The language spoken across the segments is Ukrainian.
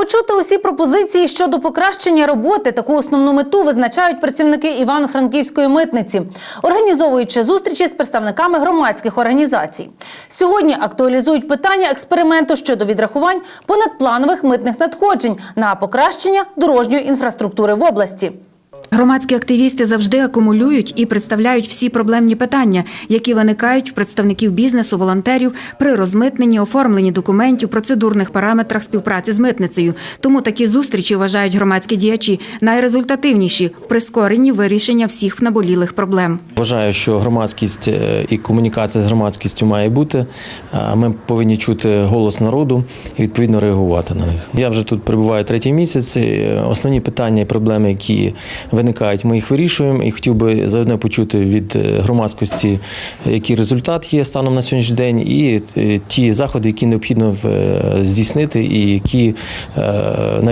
Почути усі пропозиції щодо покращення роботи. Таку основну мету визначають працівники Івано-Франківської митниці, організовуючи зустрічі з представниками громадських організацій. Сьогодні актуалізують питання експерименту щодо відрахувань понадпланових митних надходжень на покращення дорожньої інфраструктури в області. Громадські активісти завжди акумулюють і представляють всі проблемні питання, які виникають в представників бізнесу, волонтерів при розмитненні, оформленні документів, процедурних параметрах співпраці з митницею. Тому такі зустрічі вважають громадські діячі найрезультативніші в прискоренні вирішення всіх наболілих проблем. Вважаю, що громадськість е, і комунікація з громадськістю має бути. Ми повинні чути голос народу і відповідно реагувати на них. Я вже тут перебуваю третій місяць. Основні питання і проблеми, які виникають, ми їх вирішуємо. І хотів би заодно почути від е, громадськості, який результат є станом на сьогоднішній день, і е, ті заходи, які необхідно е, здійснити, і які,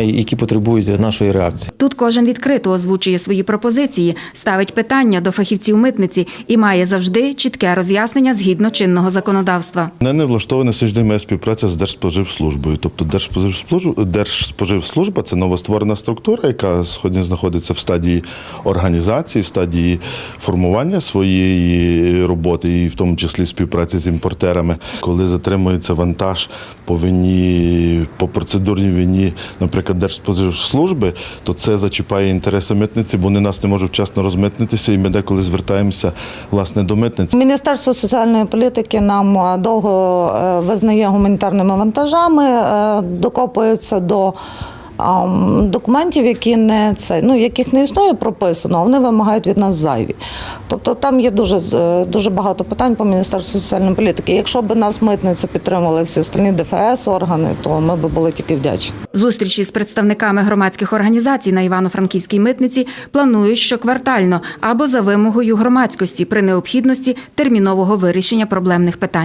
які потребують нашої реакції. Тут кожен відкрито озвучує свої пропозиції, ставить питання до фахівців митниці і має завжди чітке роз'яснення згідно чинного законодавства. Не влаштована завжди моя співпраця з Держспоживслужбою. Тобто Держспоживслужба, Держспоживслужба це новостворена структура, яка сьогодні знаходиться в стадії організації, в стадії формування своєї роботи, і в тому числі співпраці з імпортерами. Коли затримується вантаж по вині, по процедурній вині, наприклад, Держспоживслужби, то це зачіпає інтереси митниці, бо вони нас не можуть вчасно розмитнитися, і ми деколи звертаємося власне до митниці. Міністерство соціальної політики нам е, довго е, визнає гуманітарними вантажами, е, докопується до документів, які не це, ну яких не існує прописано, вони вимагають від нас зайві. Тобто там є дуже е, дуже багато питань по міністерству соціальної політики. Якщо б нас митниця підтримала всі остальні ДФС органи, то ми б були тільки вдячні. Зустрічі з представниками громадських організацій на Івано-Франківській митниці планують щоквартально або за вимогою громадськості при необхідності термінового вирішення проблемних питань.